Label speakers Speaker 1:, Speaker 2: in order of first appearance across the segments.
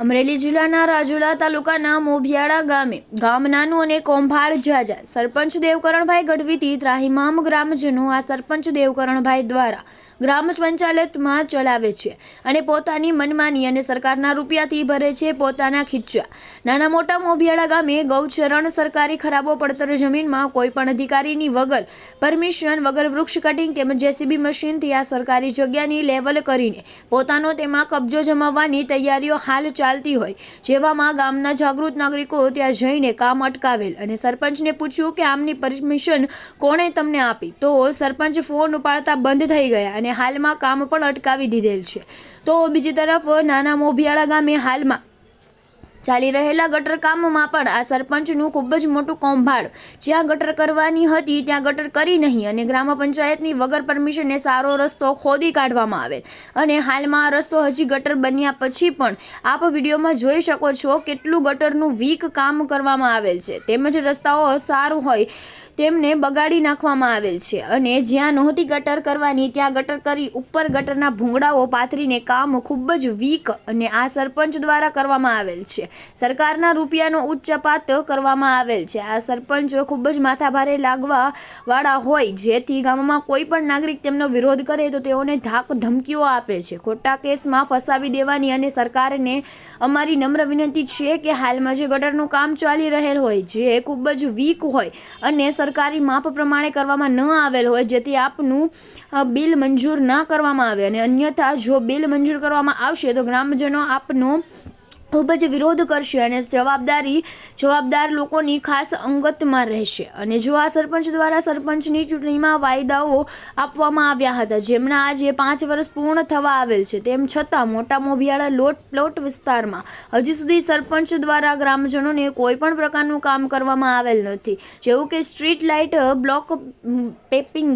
Speaker 1: અમરેલી જિલ્લાના રાજુલા તાલુકાના મોભિયાળા ગામે ગામ નાનું અને કોંભાળ જાજા સરપંચ દેવકરણભાઈ ગઢવીથી ત્રાહિમામ ગ્રામજનો આ સરપંચ દેવકરણભાઈ દ્વારા ગ્રામ પંચાયતમાં ચલાવે છે અને પોતાની મનમાની અને સરકારના રૂપિયાથી ભરે છે પોતાના ખીચ્ચા. નાના મોટા મોભિયાળા ગામે ગૌચરણ સરકારી ખરાબો પડતર જમીનમાં કોઈ પણ અધિકારીની વગર પરમિશન વગર વૃક્ષ કટિંગ તેમજ જેસીબી મશીનથી આ સરકારી જગ્યાની લેવલ કરીને પોતાનો તેમાં કબજો જમાવવાની તૈયારીઓ હાલ ચાલતી હોય, જેવામાં ગામના જાગૃત નાગરિકો ત્યાં જઈને કામ અટકાવેલ અને સરપંચને પૂછ્યું કે આમની પરમિશન કોણે તમને આપી? તો સરપંચ ફોન ઉપાડતા બંધ થઈ ગયા અને હાલમાં કામ પણ અટકાવી દીધેલ છે. તો બીજી તરફ, નાના મોભિયાળા ગામે હાલમાં ચાલી રહેલા ગટર કામમાં પણ આ સરપંચનું ખૂબ જ મોટું કૌભાંડ. જ્યાં ગટર કરવાની હતી, ત્યાં ગટર કરી નહીં અને ગ્રામ પંચાયતની વગર પરમિશને સારો રસ્તો ખોદી કાઢવામાં આવે. અને હાલમાં આ રસ્તો હજી ગટર બન્યા પછી પણ આપ વિડીયોમાં જોઈ શકો છો કેટલું ગટરનું વીક કામ કરવામાં આવેલ છે. તેમજ રસ્તાઓ સારું હોય તેમને બગાડી નાખવામાં આવેલ છે અને જ્યાં નહોતી ગટર કરવાની ત્યાં ગટર કરી ઉપર ગટરના ભૂંગળાઓ પાથરીને કામ ખૂબ જ વીક અને આ સરપંચ દ્વારા કરવામાં આવેલ છે. સરકારના રૂપિયાનો ઉચ્ચપાત કરવામાં આવેલ છે. આ સરપંચ ખૂબ જ માથાભારે લાગવા વાળા હોય, જેથી ગામમાં કોઈ પણ નાગરિક તેમનો વિરોધ કરે તો તેઓને ધાક ધમકીઓ આપે છે. ખોટા કેસમાં ફસાવી દેવાની અને સરકારને અમારી નમ્ર વિનંતી છે કે હાલમાં જે ગટરનું કામ ચાલી રહેલ હોય, જે ખૂબ જ વીક હોય અને સરકારી માપ પ્રમાણે કરવામાં ન આવેલ હોય, જેથી આપનું બિલ મંજૂર ન કરવામાં આવે. અને અન્યથા જો બિલ મંજૂર કરવામાં આવશે, તો ગ્રામજનો આપનો ખૂબ જ વિરોધ કરશે અને જવાબદારી જવાબદાર લોકોની ખાસ અંગતમાં રહેશે. અને જો આ સરપંચ દ્વારા સરપંચની ચૂંટણીમાં વાયદાઓ આપવામાં આવ્યા હતા, જેમના આજે પાંચ વર્ષ પૂર્ણ થવા આવેલ છે, તેમ છતાં મોટા મોભિયાળા લોટ પ્લોટ વિસ્તારમાં હજી સુધી સરપંચ દ્વારા ગ્રામજનોને કોઈ પણ પ્રકારનું કામ કરવામાં આવેલ નથી. જેવું કે street light block paving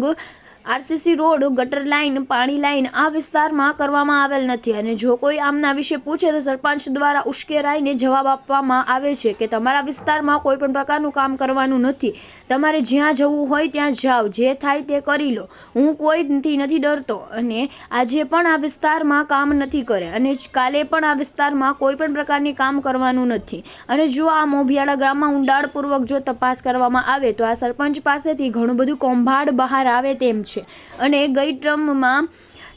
Speaker 1: RCC road, ગટર લાઇન, પાણી લાઇન આ વિસ્તારમાં કરવામાં આવેલ નથી અને જો કોઈ આમના વિશે પૂછે તો સરપંચ દ્વારા ઉશ્કેરાઈને જવાબ આપવામાં આવે છે કે તમારા વિસ્તારમાં કોઈ પણ પ્રકારનું કામ કરવાનું નથી. તમારે જ્યાં જવું હોય ત્યાં જાઓ, જે થાય તે કરી લો. હું કોઈથી નથી ડરતો અને આજે પણ આ વિસ્તારમાં કામ નથી કરે અને કાલે પણ આ વિસ્તારમાં કોઈ પણ પ્રકારની કામ કરવાનું નથી. અને જો આ મોભિયાળા ગ્રામમાં ઊંડાણપૂર્વક જો તપાસ કરવામાં આવે તો આ સરપંચ પાસેથી ઘણું બધું કૌભાંડ બહાર આવે તેમ છે. અને ગઈ ટ્રમમાં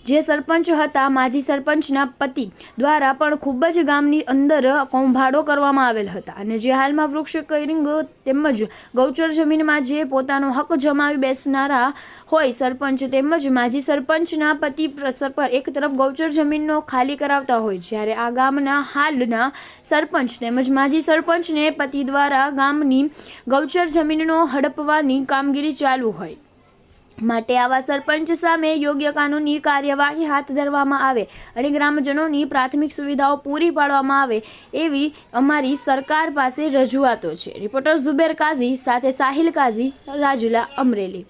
Speaker 1: જે સરપંચ હતા, માજી સરપંચના પતિ દ્વારા પણ ખૂબ જ ગામની અંદર કૌભાંડો કરવામાં આવેલ હતા. અને જે હાલમાં વૃક્ષ કરિંગ તેમજ ગૌચર જમીનમાં જે પોતાનો હક જમાવી બેસનારા હોય, સરપંચ તેમજ માજી સરપંચના પતિ એક તરફ ગૌચર જમીનનો ખાલી કરાવતા હોય, જ્યારે આ ગામના હાલના સરપંચ તેમજ માજી સરપંચને પતિ દ્વારા ગામની ગૌચર જમીનનો હડપવાની કામગીરી ચાલુ હોય. માટે આવા સરપંચ સામે યોગ્ય કાનૂની કાર્યવાહી હાથ ધરવામાં આવે અને ગ્રામજનોની પ્રાથમિક સુવિધાઓ પૂરી પાડવામાં આવે એવી અમારી સરકાર પાસે રજૂઆતો છે. રિપોર્ટર ઝુબેર કાઝી સાથે સાહિલ કાઝી, રાજુલા અમરેલી.